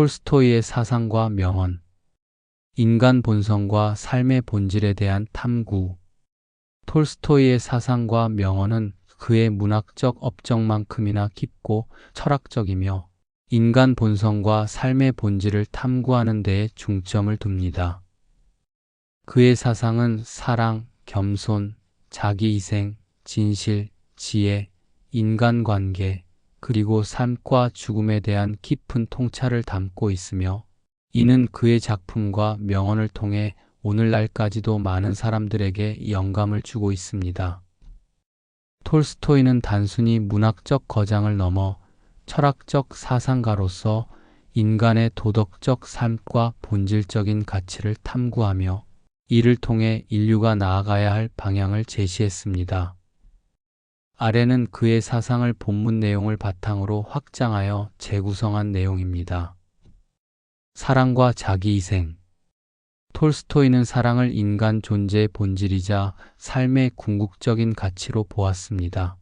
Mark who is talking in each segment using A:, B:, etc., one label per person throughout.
A: 톨스토이의 사상과 명언, 인간 본성과 삶의 본질에 대한 탐구. 톨스토이의 사상과 명언은 그의 문학적 업적만큼이나 깊고 철학적이며 인간 본성과 삶의 본질을 탐구하는 데에 중점을 둡니다. 그의 사상은 사랑, 겸손, 자기희생, 진실, 지혜, 인간관계, 그리고 삶과 죽음에 대한 깊은 통찰을 담고 있으며 이는 그의 작품과 명언을 통해 오늘날까지도 많은 사람들에게 영감을 주고 있습니다. 톨스토이는 단순히 문학적 거장을 넘어 철학적 사상가로서 인간의 도덕적 삶과 본질적인 가치를 탐구하며 이를 통해 인류가 나아가야 할 방향을 제시했습니다. 아래는 그의 사상을 본문 내용을 바탕으로 확장하여 재구성한 내용입니다. 사랑과 자기희생 톨스토이는 사랑을 인간 존재의 본질이자 삶의 궁극적인 가치로 보았습니다.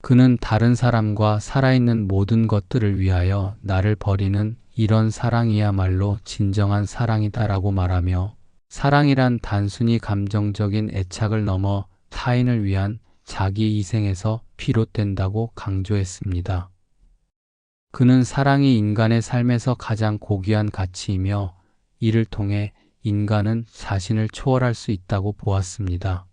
A: 그는 다른 사람과 살아있는 모든 것들을 위하여 나를 버리는 이런 사랑이야말로 진정한 사랑이다라고 말하며 사랑이란 단순히 감정적인 애착을 넘어 타인을 위한 자기 희생에서 비롯된다고 강조했습니다. 그는 사랑이 인간의 삶에서 가장 고귀한 가치이며 이를 통해 인간은 자신을 초월할 수 있다고 보았습니다.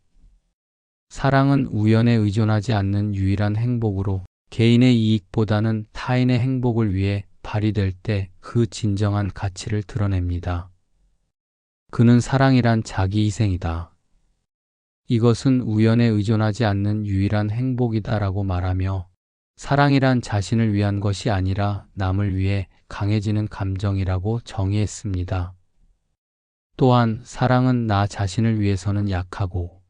A: 사랑은 우연에 의존하지 않는 유일한 행복으로 개인의 이익보다는 타인의 행복을 위해 발휘될 때 그 진정한 가치를 드러냅니다. 그는 사랑이란 자기 희생이다. 이것은 우연에 의존하지 않는 유일한 행복이다라고 말하며 사랑이란 자신을 위한 것이 아니라 남을 위해 강해지는 감정이라고 정의했습니다. 또한 사랑은 나 자신을 위해서는 약하고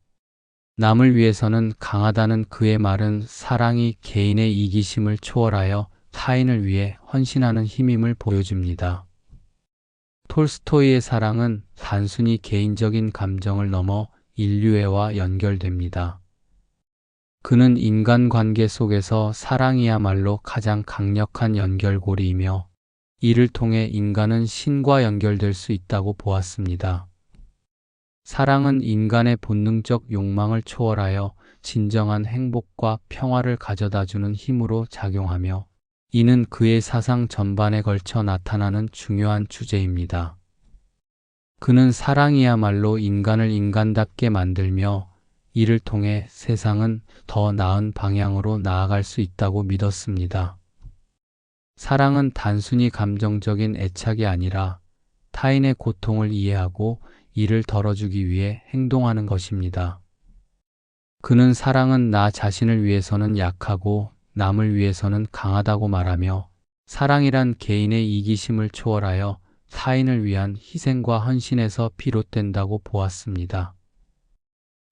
A: 남을 위해서는 강하다는 그의 말은 사랑이 개인의 이기심을 초월하여 타인을 위해 헌신하는 힘임을 보여줍니다. 톨스토이의 사랑은 단순히 개인적인 감정을 넘어 인류애와 연결됩니다. 그는 인간관계 속에서 사랑이야말로 가장 강력한 연결고리이며 이를 통해 인간은 신과 연결될 수 있다고 보았습니다. 사랑은 인간의 본능적 욕망을 초월하여 진정한 행복과 평화를 가져다주는 힘으로 작용하며 이는 그의 사상 전반에 걸쳐 나타나는 중요한 주제입니다. 그는 사랑이야말로 인간을 인간답게 만들며 이를 통해 세상은 더 나은 방향으로 나아갈 수 있다고 믿었습니다. 사랑은 단순히 감정적인 애착이 아니라 타인의 고통을 이해하고 이를 덜어주기 위해 행동하는 것입니다. 그는 사랑은 나 자신을 위해서는 약하고 남을 위해서는 강하다고 말하며 사랑이란 개인의 이기심을 초월하여 타인을 위한 희생과 헌신에서 비롯된다고 보았습니다.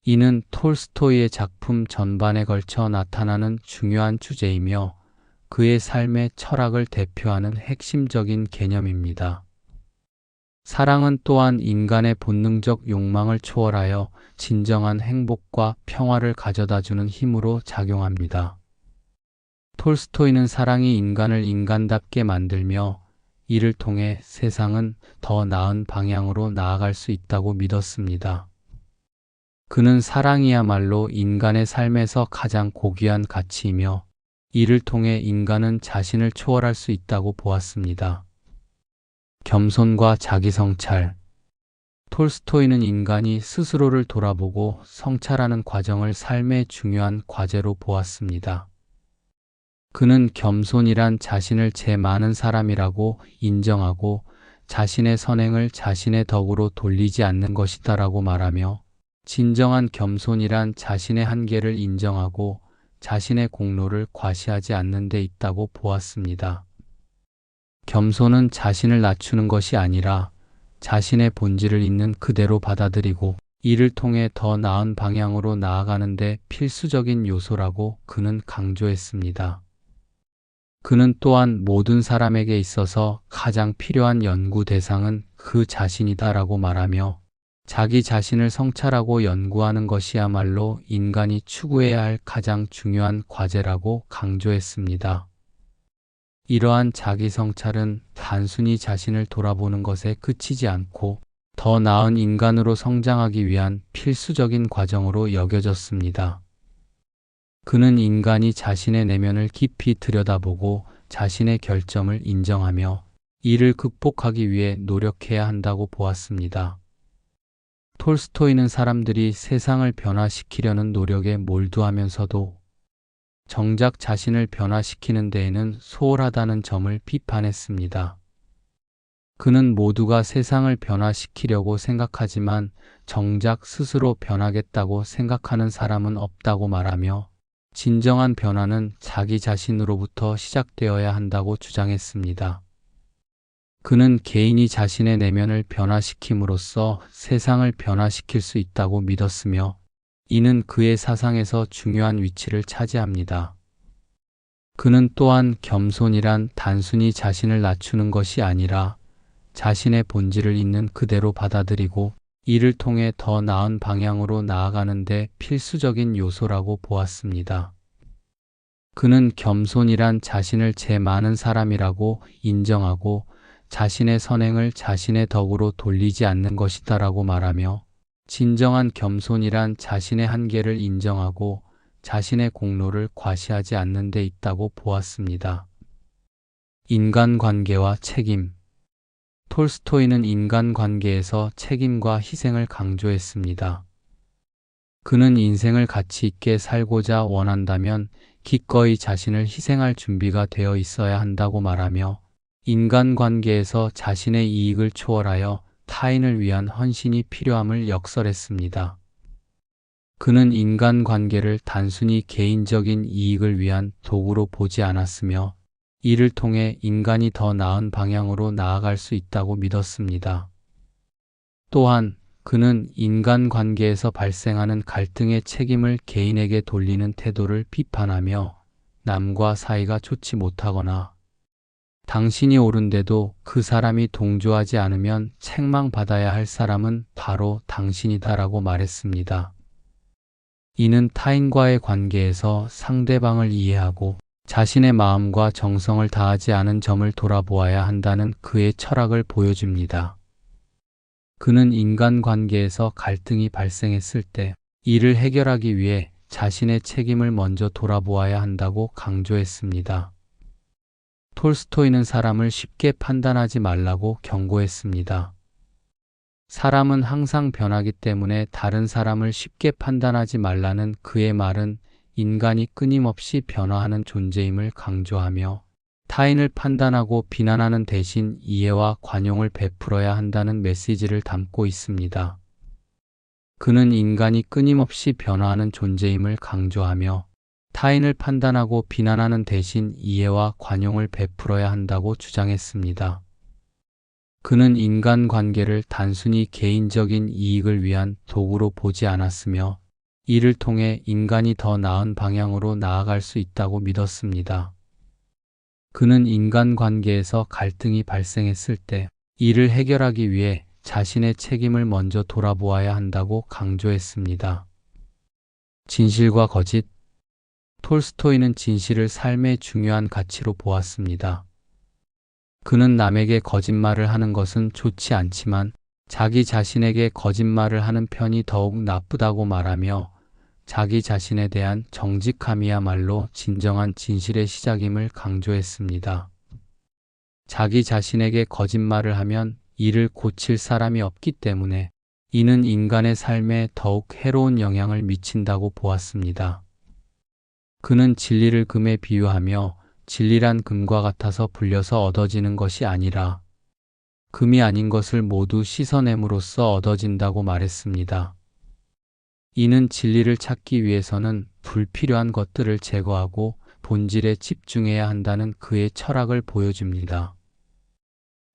A: 이는 톨스토이의 작품 전반에 걸쳐 나타나는 중요한 주제이며 그의 삶의 철학을 대표하는 핵심적인 개념입니다. 사랑은 또한 인간의 본능적 욕망을 초월하여 진정한 행복과 평화를 가져다주는 힘으로 작용합니다. 톨스토이는 사랑이 인간을 인간답게 만들며 이를 통해 세상은 더 나은 방향으로 나아갈 수 있다고 믿었습니다. 그는 사랑이야말로 인간의 삶에서 가장 고귀한 가치이며 이를 통해 인간은 자신을 초월할 수 있다고 보았습니다. 겸손과 자기성찰 톨스토이는 인간이 스스로를 돌아보고 성찰하는 과정을 삶의 중요한 과제로 보았습니다. 그는 겸손이란 자신을 제 많은 사람이라고 인정하고 자신의 선행을 자신의 덕으로 돌리지 않는 것이다라고 말하며 진정한 겸손이란 자신의 한계를 인정하고 자신의 공로를 과시하지 않는 데 있다고 보았습니다. 겸손은 자신을 낮추는 것이 아니라 자신의 본질을 있는 그대로 받아들이고 이를 통해 더 나은 방향으로 나아가는데 필수적인 요소라고 그는 강조했습니다. 그는 또한 모든 사람에게 있어서 가장 필요한 연구 대상은 그 자신이다라고 말하며 자기 자신을 성찰하고 연구하는 것이야말로 인간이 추구해야 할 가장 중요한 과제라고 강조했습니다. 이러한 자기 성찰은 단순히 자신을 돌아보는 것에 그치지 않고 더 나은 인간으로 성장하기 위한 필수적인 과정으로 여겨졌습니다. 그는 인간이 자신의 내면을 깊이 들여다보고 자신의 결점을 인정하며 이를 극복하기 위해 노력해야 한다고 보았습니다. 톨스토이는 사람들이 세상을 변화시키려는 노력에 몰두하면서도 정작 자신을 변화시키는 데에는 소홀하다는 점을 비판했습니다. 그는 모두가 세상을 변화시키려고 생각하지만 정작 스스로 변하겠다고 생각하는 사람은 없다고 말하며 진정한 변화는 자기 자신으로부터 시작되어야 한다고 주장했습니다. 그는 개인이 자신의 내면을 변화시킴으로써 세상을 변화시킬 수 있다고 믿었으며 이는 그의 사상에서 중요한 위치를 차지합니다. 그는 또한 겸손이란 단순히 자신을 낮추는 것이 아니라 자신의 본질을 있는 그대로 받아들이고 이를 통해 더 나은 방향으로 나아가는데 필수적인 요소라고 보았습니다. 그는 겸손이란 자신을 제 많은 사람이라고 인정하고 자신의 선행을 자신의 덕으로 돌리지 않는 것이다라고 말하며 진정한 겸손이란 자신의 한계를 인정하고 자신의 공로를 과시하지 않는 데 있다고 보았습니다. 인간관계와 책임 톨스토이는 인간 관계에서 책임과 희생을 강조했습니다. 그는 인생을 가치 있게 살고자 원한다면 기꺼이 자신을 희생할 준비가 되어 있어야 한다고 말하며 인간 관계에서 자신의 이익을 초월하여 타인을 위한 헌신이 필요함을 역설했습니다. 그는 인간 관계를 단순히 개인적인 이익을 위한 도구로 보지 않았으며 이를 통해 인간이 더 나은 방향으로 나아갈 수 있다고 믿었습니다. 또한 그는 인간 관계에서 발생하는 갈등의 책임을 개인에게 돌리는 태도를 비판하며 남과 사이가 좋지 못하거나 당신이 옳은데도 그 사람이 동조하지 않으면 책망받아야 할 사람은 바로 당신이다라고 말했습니다. 이는 타인과의 관계에서 상대방을 이해하고 자신의 마음과 정성을 다하지 않은 점을 돌아보아야 한다는 그의 철학을 보여줍니다. 그는 인간관계에서 갈등이 발생했을 때 이를 해결하기 위해 자신의 책임을 먼저 돌아보아야 한다고 강조했습니다. 톨스토이는 사람을 쉽게 판단하지 말라고 경고했습니다. 사람은 항상 변하기 때문에 다른 사람을 쉽게 판단하지 말라는 그의 말은 인간이 끊임없이 변화하는 존재임을 강조하며 타인을 판단하고 비난하는 대신 이해와 관용을 베풀어야 한다는 메시지를 담고 있습니다. 그는 인간이 끊임없이 변화하는 존재임을 강조하며 타인을 판단하고 비난하는 대신 이해와 관용을 베풀어야 한다고 주장했습니다. 그는 인간 관계를 단순히 개인적인 이익을 위한 도구로 보지 않았으며 이를 통해 인간이 더 나은 방향으로 나아갈 수 있다고 믿었습니다. 그는 인간 관계에서 갈등이 발생했을 때 이를 해결하기 위해 자신의 책임을 먼저 돌아보아야 한다고 강조했습니다. 진실과 거짓 톨스토이는 진실을 삶의 중요한 가치로 보았습니다. 그는 남에게 거짓말을 하는 것은 좋지 않지만 자기 자신에게 거짓말을 하는 편이 더욱 나쁘다고 말하며 자기 자신에 대한 정직함이야말로 진정한 진실의 시작임을 강조했습니다. 자기 자신에게 거짓말을 하면 이를 고칠 사람이 없기 때문에 이는 인간의 삶에 더욱 해로운 영향을 미친다고 보았습니다. 그는 진리를 금에 비유하며 진리란 금과 같아서 불려서 얻어지는 것이 아니라 금이 아닌 것을 모두 씻어냄으로써 얻어진다고 말했습니다. 이는 진리를 찾기 위해서는 불필요한 것들을 제거하고 본질에 집중해야 한다는 그의 철학을 보여줍니다.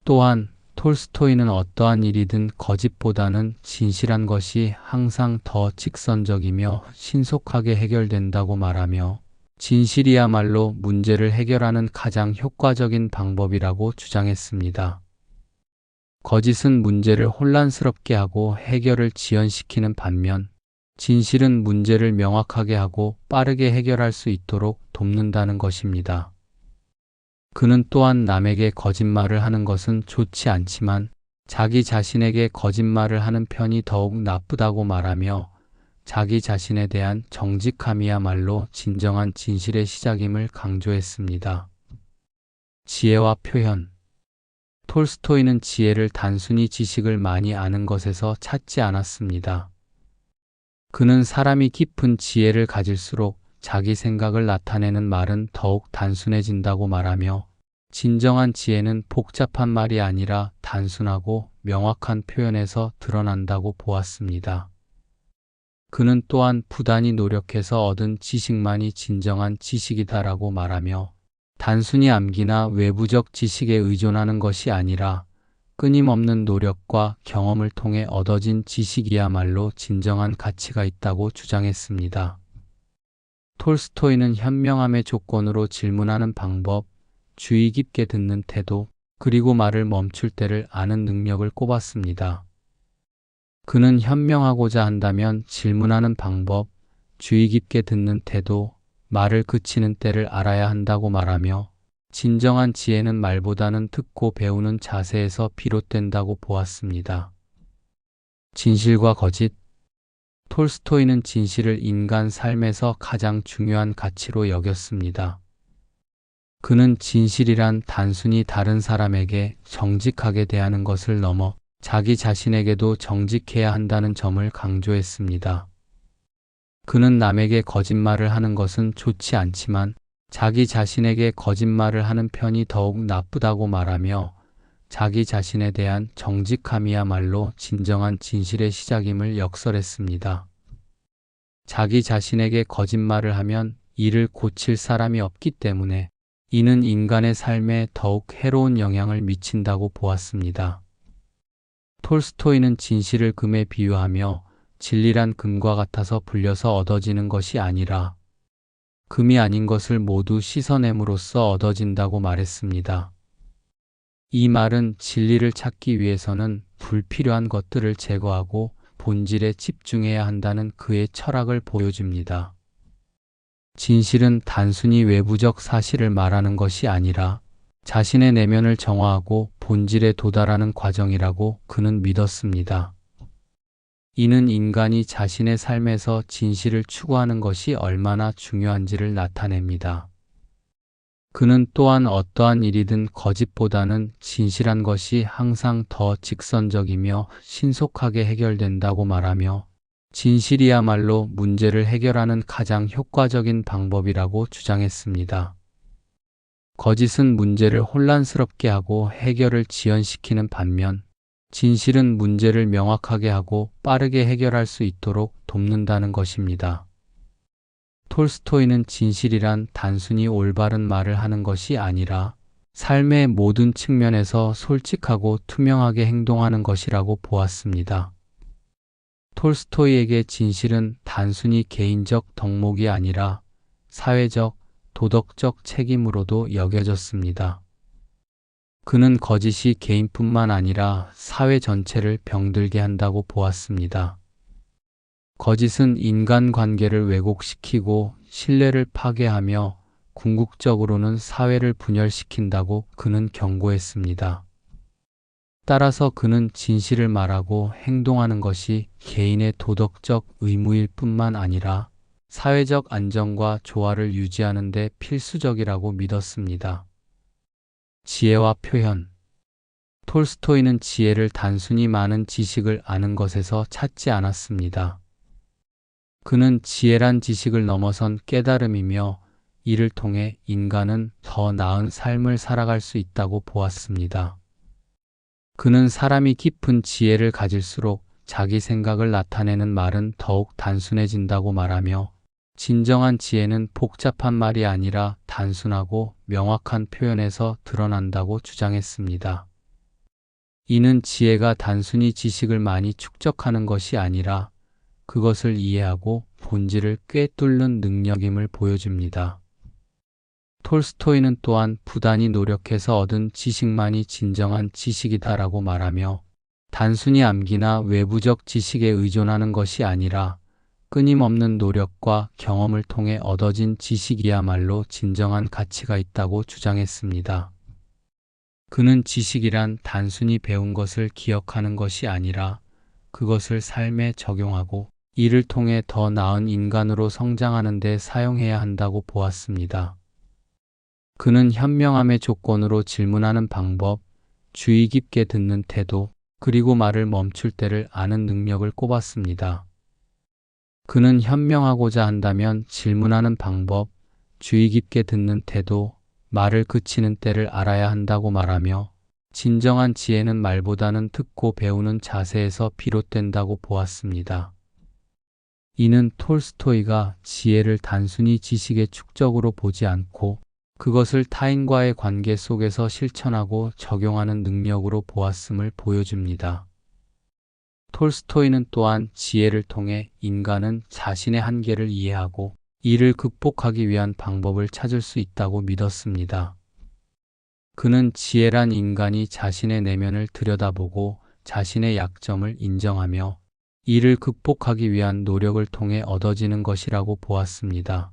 A: 또한 톨스토이는 어떠한 일이든 거짓보다는 진실한 것이 항상 더 직선적이며 신속하게 해결된다고 말하며 진실이야말로 문제를 해결하는 가장 효과적인 방법이라고 주장했습니다. 거짓은 문제를 혼란스럽게 하고 해결을 지연시키는 반면 진실은 문제를 명확하게 하고 빠르게 해결할 수 있도록 돕는다는 것입니다. 그는 또한 남에게 거짓말을 하는 것은 좋지 않지만 자기 자신에게 거짓말을 하는 편이 더욱 나쁘다고 말하며 자기 자신에 대한 정직함이야말로 진정한 진실의 시작임을 강조했습니다. 지혜와 표현 톨스토이는 지혜를 단순히 지식을 많이 아는 것에서 찾지 않았습니다. 그는 사람이 깊은 지혜를 가질수록 자기 생각을 나타내는 말은 더욱 단순해진다고 말하며 진정한 지혜는 복잡한 말이 아니라 단순하고 명확한 표현에서 드러난다고 보았습니다. 그는 또한 부단히 노력해서 얻은 지식만이 진정한 지식이다라고 말하며 단순히 암기나 외부적 지식에 의존하는 것이 아니라 끊임없는 노력과 경험을 통해 얻어진 지식이야말로 진정한 가치가 있다고 주장했습니다. 톨스토이는 현명함의 조건으로 질문하는 방법, 주의 깊게 듣는 태도, 그리고 말을 멈출 때를 아는 능력을 꼽았습니다. 그는 현명하고자 한다면 질문하는 방법, 주의 깊게 듣는 태도, 말을 그치는 때를 알아야 한다고 말하며 진정한 지혜는 말보다는 듣고 배우는 자세에서 비롯된다고 보았습니다. 진실과 거짓 톨스토이는 진실을 인간 삶에서 가장 중요한 가치로 여겼습니다. 그는 진실이란 단순히 다른 사람에게 정직하게 대하는 것을 넘어 자기 자신에게도 정직해야 한다는 점을 강조했습니다. 그는 남에게 거짓말을 하는 것은 좋지 않지만 자기 자신에게 거짓말을 하는 편이 더욱 나쁘다고 말하며 자기 자신에 대한 정직함이야말로 진정한 진실의 시작임을 역설했습니다. 자기 자신에게 거짓말을 하면 이를 고칠 사람이 없기 때문에 이는 인간의 삶에 더욱 해로운 영향을 미친다고 보았습니다. 톨스토이는 진실을 금에 비유하며 진리란 금과 같아서 불려서 얻어지는 것이 아니라 금이 아닌 것을 모두 씻어냄으로써 얻어진다고 말했습니다. 이 말은 진리를 찾기 위해서는 불필요한 것들을 제거하고 본질에 집중해야 한다는 그의 철학을 보여줍니다. 진실은 단순히 외부적 사실을 말하는 것이 아니라 자신의 내면을 정화하고 본질에 도달하는 과정이라고 그는 믿었습니다. 이는 인간이 자신의 삶에서 진실을 추구하는 것이 얼마나 중요한지를 나타냅니다. 그는 또한 어떠한 일이든 거짓보다는 진실한 것이 항상 더 직선적이며 신속하게 해결된다고 말하며 진실이야말로 문제를 해결하는 가장 효과적인 방법이라고 주장했습니다. 거짓은 문제를 혼란스럽게 하고 해결을 지연시키는 반면 진실은 문제를 명확하게 하고 빠르게 해결할 수 있도록 돕는다는 것입니다. 톨스토이는 진실이란 단순히 올바른 말을 하는 것이 아니라 삶의 모든 측면에서 솔직하고 투명하게 행동하는 것이라고 보았습니다. 톨스토이에게 진실은 단순히 개인적 덕목이 아니라 사회적, 도덕적 책임으로도 여겨졌습니다. 그는 거짓이 개인뿐만 아니라 사회 전체를 병들게 한다고 보았습니다. 거짓은 인간 관계를 왜곡시키고 신뢰를 파괴하며 궁극적으로는 사회를 분열시킨다고 그는 경고했습니다. 따라서 그는 진실을 말하고 행동하는 것이 개인의 도덕적 의무일 뿐만 아니라 사회적 안정과 조화를 유지하는 데 필수적이라고 믿었습니다. 지혜와 표현 톨스토이는 지혜를 단순히 많은 지식을 아는 것에서 찾지 않았습니다. 그는 지혜란 지식을 넘어선 깨달음이며 이를 통해 인간은 더 나은 삶을 살아갈 수 있다고 보았습니다. 그는 사람이 깊은 지혜를 가질수록 자기 생각을 나타내는 말은 더욱 단순해진다고 말하며 진정한 지혜는 복잡한 말이 아니라 단순하고 명확한 표현에서 드러난다고 주장했습니다. 이는 지혜가 단순히 지식을 많이 축적하는 것이 아니라 그것을 이해하고 본질을 꿰뚫는 능력임을 보여줍니다. 톨스토이는 또한 부단히 노력해서 얻은 지식만이 진정한 지식이다라고 말하며 단순히 암기나 외부적 지식에 의존하는 것이 아니라 끊임없는 노력과 경험을 통해 얻어진 지식이야말로 진정한 가치가 있다고 주장했습니다. 그는 지식이란 단순히 배운 것을 기억하는 것이 아니라 그것을 삶에 적용하고 이를 통해 더 나은 인간으로 성장하는 데 사용해야 한다고 보았습니다. 그는 현명함의 조건으로 질문하는 방법, 주의 깊게 듣는 태도, 그리고 말을 멈출 때를 아는 능력을 꼽았습니다. 그는 현명하고자 한다면 질문하는 방법, 주의 깊게 듣는 태도, 말을 그치는 때를 알아야 한다고 말하며 진정한 지혜는 말보다는 듣고 배우는 자세에서 비롯된다고 보았습니다. 이는 톨스토이가 지혜를 단순히 지식의 축적으로 보지 않고 그것을 타인과의 관계 속에서 실천하고 적용하는 능력으로 보았음을 보여줍니다. 톨스토이는 또한 지혜를 통해 인간은 자신의 한계를 이해하고 이를 극복하기 위한 방법을 찾을 수 있다고 믿었습니다. 그는 지혜란 인간이 자신의 내면을 들여다보고 자신의 약점을 인정하며 이를 극복하기 위한 노력을 통해 얻어지는 것이라고 보았습니다.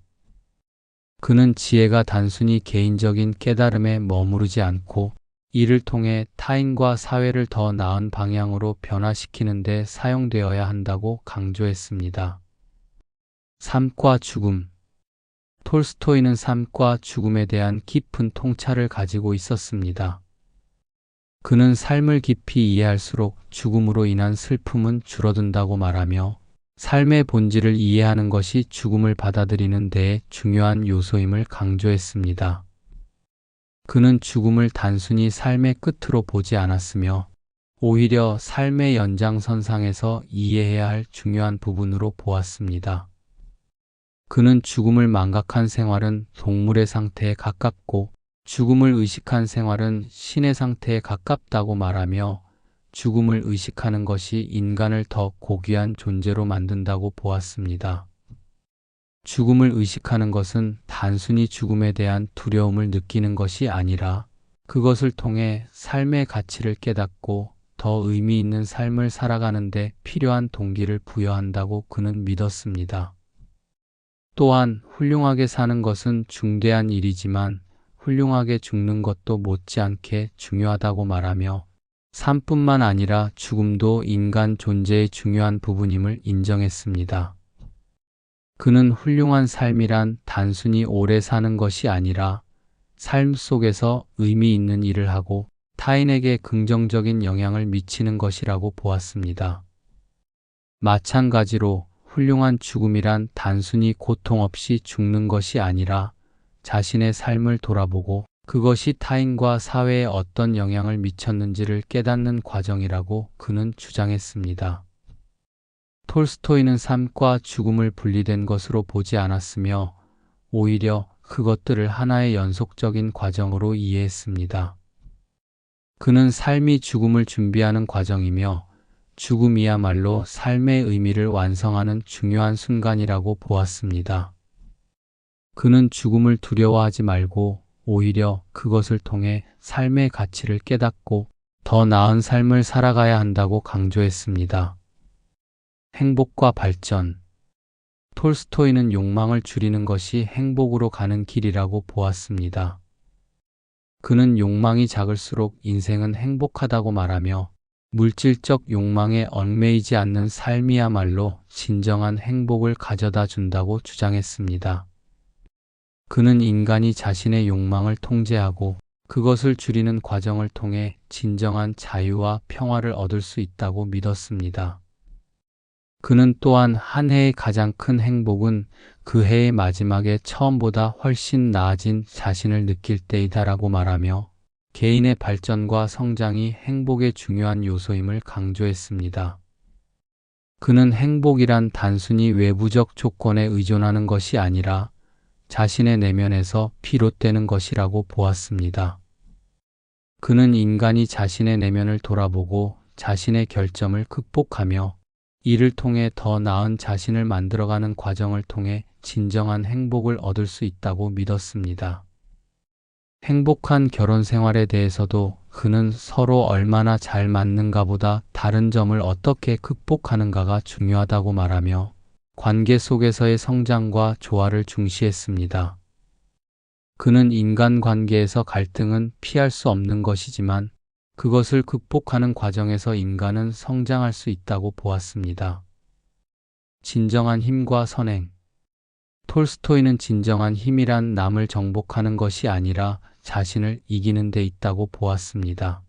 A: 그는 지혜가 단순히 개인적인 깨달음에 머무르지 않고 이를 통해 타인과 사회를 더 나은 방향으로 변화시키는 데 사용되어야 한다고 강조했습니다. 삶과 죽음 톨스토이는 삶과 죽음에 대한 깊은 통찰을 가지고 있었습니다. 그는 삶을 깊이 이해할수록 죽음으로 인한 슬픔은 줄어든다고 말하며 삶의 본질을 이해하는 것이 죽음을 받아들이는 데에 중요한 요소임을 강조했습니다. 그는 죽음을 단순히 삶의 끝으로 보지 않았으며 오히려 삶의 연장선상에서 이해해야 할 중요한 부분으로 보았습니다. 그는 죽음을 망각한 생활은 동물의 상태에 가깝고 죽음을 의식한 생활은 신의 상태에 가깝다고 말하며 죽음을 의식하는 것이 인간을 더 고귀한 존재로 만든다고 보았습니다. 죽음을 의식하는 것은 단순히 죽음에 대한 두려움을 느끼는 것이 아니라 그것을 통해 삶의 가치를 깨닫고 더 의미 있는 삶을 살아가는데 필요한 동기를 부여한다고 그는 믿었습니다. 또한 훌륭하게 사는 것은 중대한 일이지만 훌륭하게 죽는 것도 못지않게 중요하다고 말하며 삶뿐만 아니라 죽음도 인간 존재의 중요한 부분임을 인정했습니다. 그는 훌륭한 삶이란 단순히 오래 사는 것이 아니라 삶 속에서 의미 있는 일을 하고 타인에게 긍정적인 영향을 미치는 것이라고 보았습니다. 마찬가지로 훌륭한 죽음이란 단순히 고통 없이 죽는 것이 아니라 자신의 삶을 돌아보고 그것이 타인과 사회에 어떤 영향을 미쳤는지를 깨닫는 과정이라고 그는 주장했습니다. 톨스토이는 삶과 죽음을 분리된 것으로 보지 않았으며 오히려 그것들을 하나의 연속적인 과정으로 이해했습니다. 그는 삶이 죽음을 준비하는 과정이며 죽음이야말로 삶의 의미를 완성하는 중요한 순간이라고 보았습니다. 그는 죽음을 두려워하지 말고 오히려 그것을 통해 삶의 가치를 깨닫고 더 나은 삶을 살아가야 한다고 강조했습니다. 행복과 발전. 톨스토이는 욕망을 줄이는 것이 행복으로 가는 길이라고 보았습니다. 그는 욕망이 작을수록 인생은 행복하다고 말하며 물질적 욕망에 얽매이지 않는 삶이야말로 진정한 행복을 가져다 준다고 주장했습니다. 그는 인간이 자신의 욕망을 통제하고 그것을 줄이는 과정을 통해 진정한 자유와 평화를 얻을 수 있다고 믿었습니다. 그는 또한 한 해의 가장 큰 행복은 그 해의 마지막에 처음보다 훨씬 나아진 자신을 느낄 때이다라고 말하며 개인의 발전과 성장이 행복의 중요한 요소임을 강조했습니다. 그는 행복이란 단순히 외부적 조건에 의존하는 것이 아니라 자신의 내면에서 비롯되는 것이라고 보았습니다. 그는 인간이 자신의 내면을 돌아보고 자신의 결점을 극복하며 이를 통해 더 나은 자신을 만들어가는 과정을 통해 진정한 행복을 얻을 수 있다고 믿었습니다. 행복한 결혼 생활에 대해서도 그는 서로 얼마나 잘 맞는가 보다 다른 점을 어떻게 극복하는가가 중요하다고 말하며 관계 속에서의 성장과 조화를 중시했습니다. 그는 인간 관계에서 갈등은 피할 수 없는 것이지만 그것을 극복하는 과정에서 인간은 성장할 수 있다고 보았습니다. 진정한 힘과 선행 톨스토이는 진정한 힘이란 남을 정복하는 것이 아니라 자신을 이기는 데 있다고 보았습니다.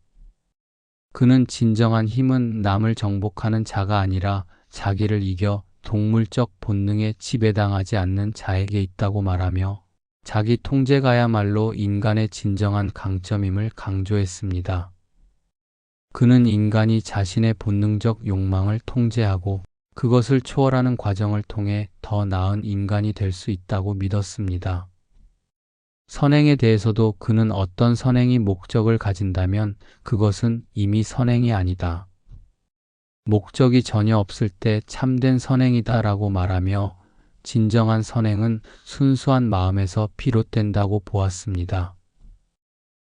A: 그는 진정한 힘은 남을 정복하는 자가 아니라 자기를 이겨 동물적 본능에 지배당하지 않는 자에게 있다고 말하며 자기 통제가야말로 인간의 진정한 강점임을 강조했습니다. 그는 인간이 자신의 본능적 욕망을 통제하고 그것을 초월하는 과정을 통해 더 나은 인간이 될 수 있다고 믿었습니다. 선행에 대해서도 그는 어떤 선행이 목적을 가진다면 그것은 이미 선행이 아니다. 목적이 전혀 없을 때 참된 선행이다 라고 말하며 진정한 선행은 순수한 마음에서 비롯된다고 보았습니다.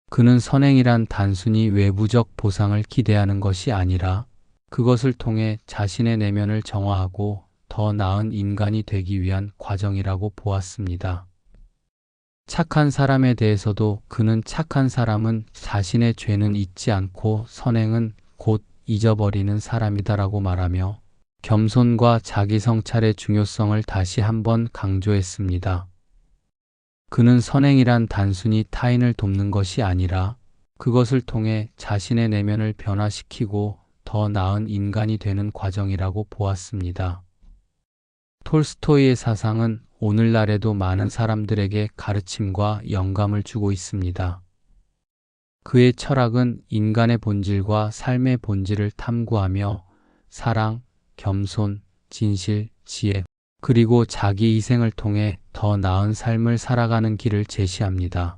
A: 그는 선행이란 단순히 외부적 보상을 기대하는 것이 아니라 그것을 통해 자신의 내면을 정화하고 더 나은 인간이 되기 위한 과정이라고 보았습니다. 착한 사람에 대해서도 그는 착한 사람은 자신의 죄는 잊지 않고 선행은 곧 잊어버리는 사람이다라고 말하며 겸손과 자기 성찰의 중요성을 다시 한번 강조했습니다. 그는 선행이란 단순히 타인을 돕는 것이 아니라 그것을 통해 자신의 내면을 변화시키고 더 나은 인간이 되는 과정이라고 보았습니다. 톨스토이의 사상은 오늘날에도 많은 사람들에게 가르침과 영감을 주고 있습니다. 그의 철학은 인간의 본질과 삶의 본질을 탐구하며 사랑, 겸손, 진실, 지혜, 그리고 자기 희생을 통해 더 나은 삶을 살아가는 길을 제시합니다.